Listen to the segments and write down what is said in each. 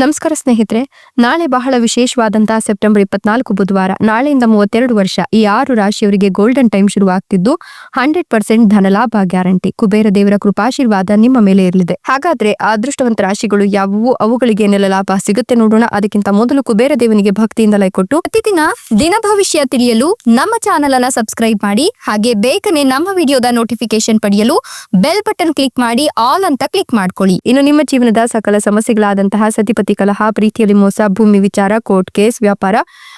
ನಮಸ್ಕಾರ ಸ್ನೇಹಿತರೆ, ನಾಳೆ ಬಹಳ ವಿಶೇಷವಾದಂತಹ ಸೆಪ್ಟೆಂಬರ್ ಇಪ್ಪತ್ನಾಲ್ಕು ಬುಧವಾರ, ನಾಳೆಯಿಂದ ಮೂವತ್ತೆರಡು ವರ್ಷ ಈ ಆರು ರಾಶಿಯವರಿಗೆ ಗೋಲ್ಡನ್ ಟೈಮ್ ಶುರುವಾಗ್ತಿದ್ದು ಹಂಡ್ರೆಡ್ ಪರ್ಸೆಂಟ್ ಧನಲಾಭ ಗ್ಯಾರಂಟಿ ಕುಬೇರ ದೇವರ ಕೃಪಾಶೀರ್ವಾದ ನಿಮ್ಮ ಮೇಲೆ ಇರಲಿದೆ. ಹಾಗಾದ್ರೆ ಅದೃಷ್ಟವಂತ ರಾಶಿಗಳು ಯಾವುವು? ಅವುಗಳಿಗೆ ಏನೆಲ್ಲ ಲಾಭ ಸಿಗುತ್ತೆ ನೋಡೋಣ. ಅದಕ್ಕಿಂತ ಮೊದಲು ಕುಬೇರ ದೇವನಿಗೆ ಭಕ್ತಿಯಿಂದ ಲೈ ಕೊಟ್ಟು, ಪ್ರತಿದಿನ ದಿನ ಭವಿಷ್ಯ ತಿಳಿಯಲು ನಮ್ಮ ಚಾನೆಲ್ ಅನ್ನ ಸಬ್ಸ್ಕ್ರೈಬ್ ಮಾಡಿ, ಹಾಗೆ ಬೇಗನೆ ನಮ್ಮ ವಿಡಿಯೋದ ನೋಟಿಫಿಕೇಶನ್ ಪಡೆಯಲು ಬೆಲ್ ಬಟನ್ ಕ್ಲಿಕ್ ಮಾಡಿ ಆಲ್ ಅಂತ ಕ್ಲಿಕ್ ಮಾಡ್ಕೊಳ್ಳಿ. ಇನ್ನು ನಿಮ್ಮ ಜೀವನದ ಸಕಲ ಸಮಸ್ಯೆಗಳಾದಂತಹ ಸತಿಪತಿ ಕಲಹ, ಪ್ರೀತಿಯಲ್ಲಿ ಮೋಸ, ಭೂಮಿ ವಿಚಾರ, ಕೋರ್ಟ್ ಕೇಸ್, ವ್ಯಾಪಾರ,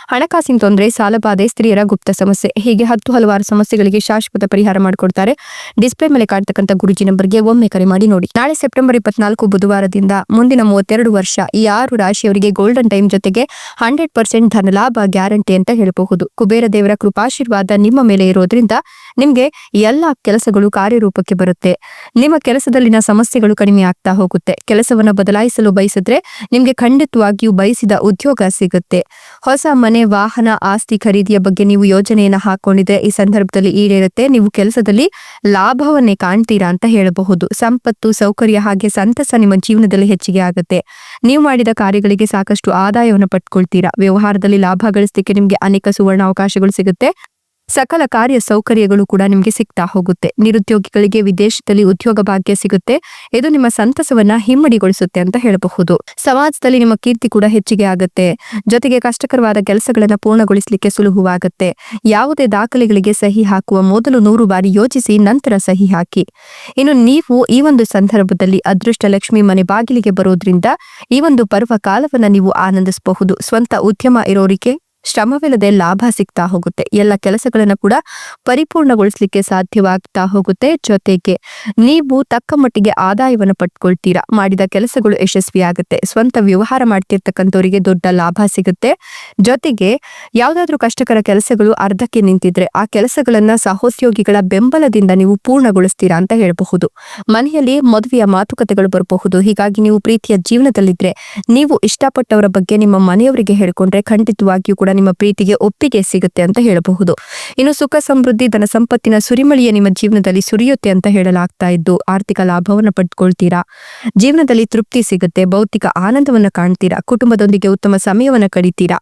ಹಣಕಾಸಿನ ತೊಂದರೆ ಸಾಲಬಾಧೆ ಸ್ತ್ರೀಯರ ಗುಪ್ತ ಸಮಸ್ಯೆ. ಹೀಗೆ ಹತ್ತು ಹಲವಾರು ಸಮಸ್ಯೆಗಳಿಗೆ ಶಾಶ್ವತ ಪರಿಹಾರ ಮಾಡಿಕೊಡ್ತಾರೆ. ಡಿಸ್ಪ್ಲೇ ಮೇಲೆ ಕಾಣ್ತಕ್ಕಂಥ ಗುರುಜಿ ನಂಬರ್ಗೆ ಒಮ್ಮೆ ಕರೆ ಮಾಡಿ ನೋಡಿ. ನಾಳೆ ಸೆಪ್ಟೆಂಬರ್ ಇಪ್ಪತ್ನಾಲ್ಕು ಬುಧವಾರದಿಂದ ಮುಂದಿನ ಮೂವತ್ತೆರಡು ವರ್ಷ ಈ ಆರು ರಾಶಿಯವರಿಗೆ ಗೋಲ್ಡನ್ ಟೈಮ್ ಜೊತೆಗೆ ಹಂಡ್ರೆಡ್ ಪರ್ಸೆಂಟ್ ಧನ ಲಾಭ ಗ್ಯಾರಂಟಿ ಅಂತ ಹೇಳಬಹುದು. ಕುಬೇರ ದೇವರ ಕೃಪಾಶೀರ್ವಾದ ನಿಮ್ಮ ಮೇಲೆ ಇರೋದ್ರಿಂದ ನಿಮಗೆ ಎಲ್ಲ ಕೆಲಸಗಳು ಕಾರ್ಯರೂಪಕ್ಕೆ ಬರುತ್ತೆ. ನಿಮ್ಮ ಕೆಲಸದಲ್ಲಿನ ಸಮಸ್ಯೆಗಳು ಕಡಿಮೆ ಆಗ್ತಾ ಹೋಗುತ್ತೆ. ಕೆಲಸವನ್ನು ಬದಲಾಯಿಸಲು ಬಯಸಿದ್ರೆ ನಿಮ್ಗೆ ಖಂಡಿತವಾಗಿಯೂ ಬಯಸಿದ ಉದ್ಯೋಗ ಸಿಗುತ್ತೆ. ಹೊಸ ಮನೆ, ವಾಹನ, ಆಸ್ತಿ ಖರೀದಿಯ ಬಗ್ಗೆ ನೀವು ಯೋಜನೆಯನ್ನ ಹಾಕೊಂಡಿದ್ರೆ ಈ ಸಂದರ್ಭದಲ್ಲಿ ಈಡೇರುತ್ತೆ. ನೀವು ಕೆಲಸದಲ್ಲಿ ಲಾಭವನ್ನೇ ಕಾಣ್ತೀರಾ ಅಂತ ಹೇಳಬಹುದು. ಸಂಪತ್ತು, ಸೌಕರ್ಯ ಹಾಗೆ ಸಂತಸ ನಿಮ್ಮ ಜೀವನದಲ್ಲಿ ಹೆಚ್ಚಿಗೆ ಆಗುತ್ತೆ. ನೀವು ಮಾಡಿದ ಕಾರ್ಯಗಳಿಗೆ ಸಾಕಷ್ಟು ಆದಾಯವನ್ನು ಪಟ್ಕೊಳ್ತೀರಾ ವ್ಯವಹಾರದಲ್ಲಿ ಲಾಭ ಗಳಿಸಲಿಕ್ಕೆ ನಿಮಗೆ ಅನೇಕ ಸುವರ್ಣ ಅವಕಾಶಗಳು ಸಿಗುತ್ತೆ. ಸಕಲ ಕಾರ್ಯ ಸೌಕರ್ಯಗಳು ಕೂಡ ನಿಮಗೆ ಸಿಗ್ತಾ ಹೋಗುತ್ತೆ. ನಿರುದ್ಯೋಗಿಗಳಿಗೆ ವಿದೇಶದಲ್ಲಿ ಉದ್ಯೋಗ ಭಾಗ್ಯ ಸಿಗುತ್ತೆ. ಇದು ನಿಮ್ಮ ಸಂತಸವನ್ನ ಹಿಮ್ಮಡಿಗೊಳಿಸುತ್ತೆ ಅಂತ ಹೇಳಬಹುದು. ಸಮಾಜದಲ್ಲಿ ನಿಮ್ಮ ಕೀರ್ತಿ ಕೂಡ ಹೆಚ್ಚಿಗೆ ಆಗುತ್ತೆ. ಜೊತೆಗೆ ಕಷ್ಟಕರವಾದ ಕೆಲಸಗಳನ್ನ ಪೂರ್ಣಗೊಳಿಸಲಿಕ್ಕೆ ಸುಲಭವಾಗುತ್ತೆ. ಯಾವುದೇ ದಾಖಲೆಗಳಿಗೆ ಸಹಿ ಹಾಕುವ ಮೊದಲು ನೂರು ಬಾರಿ ಯೋಚಿಸಿ, ನಂತರ ಸಹಿ ಹಾಕಿ. ಇನ್ನು ನೀವು ಈ ಒಂದು ಸಂದರ್ಭದಲ್ಲಿ ಅದೃಷ್ಟ ಲಕ್ಷ್ಮಿ ಮನೆ ಬಾಗಿಲಿಗೆ ಬರೋದ್ರಿಂದ ಈ ಒಂದು ಪರ್ವ ಕಾಲವನ್ನ ನೀವು ಆನಂದಿಸಬಹುದು. ಸ್ವಂತ ಉದ್ಯಮ ಇರೋರಿಗೆ ಶ್ರಮವಿಲ್ಲದೆ ಲಾಭ ಸಿಗ್ತಾ ಹೋಗುತ್ತೆ. ಎಲ್ಲ ಕೆಲಸಗಳನ್ನ ಕೂಡ ಪರಿಪೂರ್ಣಗೊಳಿಸಲಿಕ್ಕೆ ಸಾಧ್ಯವಾಗ್ತಾ ಹೋಗುತ್ತೆ. ಜೊತೆಗೆ ನೀವು ತಕ್ಕ ಮಟ್ಟಿಗೆ ಆದಾಯವನ್ನು ಪಟ್ಕೊಳ್ತೀರಾ ಮಾಡಿದ ಕೆಲಸಗಳು ಯಶಸ್ವಿಯಾಗುತ್ತೆ. ಸ್ವಂತ ವ್ಯವಹಾರ ಮಾಡ್ತಿರ್ತಕ್ಕಂಥವರಿಗೆ ದೊಡ್ಡ ಲಾಭ ಸಿಗುತ್ತೆ. ಜೊತೆಗೆ ಯಾವುದಾದ್ರೂ ಕಷ್ಟಕರ ಕೆಲಸಗಳು ಅರ್ಧಕ್ಕೆ ನಿಂತಿದ್ರೆ ಆ ಕೆಲಸಗಳನ್ನ ಸಹೋದ್ಯೋಗಿಗಳ ಬೆಂಬಲದಿಂದ ನೀವು ಪೂರ್ಣಗೊಳಿಸ್ತೀರಾ ಅಂತ ಹೇಳಬಹುದು. ಮನೆಯಲ್ಲಿ ಮದುವೆಯ ಮಾತುಕತೆಗಳು ಬರಬಹುದು. ಹೀಗಾಗಿ ನೀವು ಪ್ರೀತಿಯ ಜೀವನದಲ್ಲಿದ್ರೆ ನೀವು ಇಷ್ಟಪಟ್ಟವರ ಬಗ್ಗೆ ನಿಮ್ಮ ಮನೆಯವರಿಗೆ ಹೇಳ್ಕೊಂಡ್ರೆ ಖಂಡಿತವಾಗಿಯೂ ಕೂಡ ನಿಮ್ಮ ಪ್ರೀತಿಗೆ ಒಪ್ಪಿಗೆ ಸಿಗುತ್ತೆ ಅಂತ ಹೇಳಬಹುದು. ಇನ್ನು ಸುಖ ಸಮೃದ್ಧಿ, ಧನ ಸಂಪತ್ತಿನ ಸುರಿಮಳಿಯ ನಿಮ್ಮ ಜೀವನದಲ್ಲಿ ಸುರಿಯುತ್ತೆ ಅಂತ ಹೇಳಲಾಗ್ತಾ ಇದ್ದು, ಆರ್ಥಿಕ ಲಾಭವನ್ನು ಪಡ್ಕೊಳ್ತೀರಾ? ಜೀವನದಲ್ಲಿ ತೃಪ್ತಿ ಸಿಗುತ್ತೆ, ಭೌತಿಕ ಆನಂದವನ್ನ ಕಾಣ್ತೀರಾ? ಕುಟುಂಬದೊಂದಿಗೆ ಉತ್ತಮ ಸಮಯವನ್ನ ಕಳಿತೀರಾ?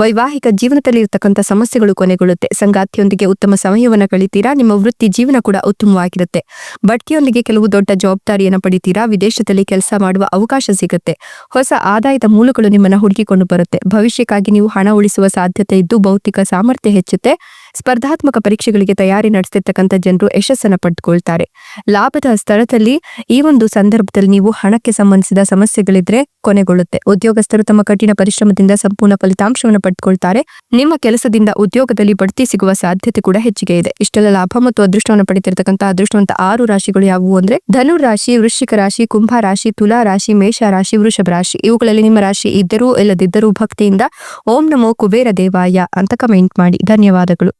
ವೈವಾಹಿಕ ಜೀವನದಲ್ಲಿ ಇರತಕ್ಕಂಥ ಸಮಸ್ಯೆಗಳು ಕೊನೆಗೊಳ್ಳುತ್ತೆ, ಸಂಗಾತಿಯೊಂದಿಗೆ ಉತ್ತಮ ಸಮಯವನ್ನ ಕಳಿತೀರಾ? ನಿಮ್ಮ ವೃತ್ತಿ ಜೀವನ ಕೂಡ ಉತ್ತಮವಾಗಿರುತ್ತೆ. ಬಡ್ತಿಯೊಂದಿಗೆ ಕೆಲವು ದೊಡ್ಡ ಜವಾಬ್ದಾರಿಯನ್ನು ಪಡಿತೀರಾ? ವಿದೇಶದಲ್ಲಿ ಕೆಲಸ ಮಾಡುವ ಅವಕಾಶ ಸಿಗುತ್ತೆ. ಹೊಸ ಆದಾಯದ ಮೂಲಗಳು ನಿಮ್ಮನ್ನ ಹುಡುಕಿಕೊಂಡು ಬರುತ್ತೆ. ಭವಿಷ್ಯಕ್ಕಾಗಿ ನೀವು ಹಣ ಉಳಿಸುವ ಸಾಧ್ಯತೆ ಇದ್ದು ಭೌತಿಕ ಸಾಮರ್ಥ್ಯ ಹೆಚ್ಚುತ್ತೆ. ಸ್ಪರ್ಧಾತ್ಮಕ ಪರೀಕ್ಷೆಗಳಿಗೆ ತಯಾರಿ ನಡೆಸ್ತಿರ್ತಕ್ಕಂಥ ಜನರು ಯಶಸ್ಸನ್ನು ಪಡೆದುಕೊಳ್ತಾರೆ ಲಾಭದ ಸ್ಥಳದಲ್ಲಿ ಈ ಒಂದು ಸಂದರ್ಭದಲ್ಲಿ ನೀವು ಹಣಕ್ಕೆ ಸಂಬಂಧಿಸಿದ ಸಮಸ್ಯೆಗಳಿದ್ರೆ ಕೊನೆಗೊಳ್ಳುತ್ತೆ. ಉದ್ಯೋಗಸ್ಥರು ತಮ್ಮ ಕಠಿಣ ಪರಿಶ್ರಮದಿಂದ ಸಂಪೂರ್ಣ ಫಲಿತಾಂಶವನ್ನು ಪಡೆದುಕೊಳ್ತಾರೆ ನಿಮ್ಮ ಕೆಲಸದಿಂದ ಉದ್ಯೋಗದಲ್ಲಿ ಬಡ್ತಿ ಸಿಗುವ ಸಾಧ್ಯತೆ ಕೂಡ ಹೆಚ್ಚಿಗೆ ಇದೆ. ಇಷ್ಟೆಲ್ಲ ಲಾಭ ಮತ್ತು ಅದೃಷ್ಟವನ್ನು ಪಡೆತಿರ್ತಕ್ಕಂಥ ಅದೃಷ್ಟವಂತ ಆರು ರಾಶಿಗಳು ಯಾವುವು ಅಂದ್ರೆ ಧನು ರಾಶಿ, ವೃಶ್ಚಿಕ ರಾಶಿ, ಕುಂಭ ರಾಶಿ, ತುಲಾ ರಾಶಿ, ಮೇಷ ರಾಶಿ, ವೃಷಭ ರಾಶಿ. ಇವುಗಳಲ್ಲಿ ನಿಮ್ಮ ರಾಶಿ ಇದ್ದರೂ ಇಲ್ಲದಿದ್ದರೂ ಭಕ್ತಿಯಿಂದ ಓಂ ನಮೋ ಕುಬೇರ ದೇವಾಯ ಅಂತ ಕಮೆಂಟ್ ಮಾಡಿ. ಧನ್ಯವಾದಗಳು.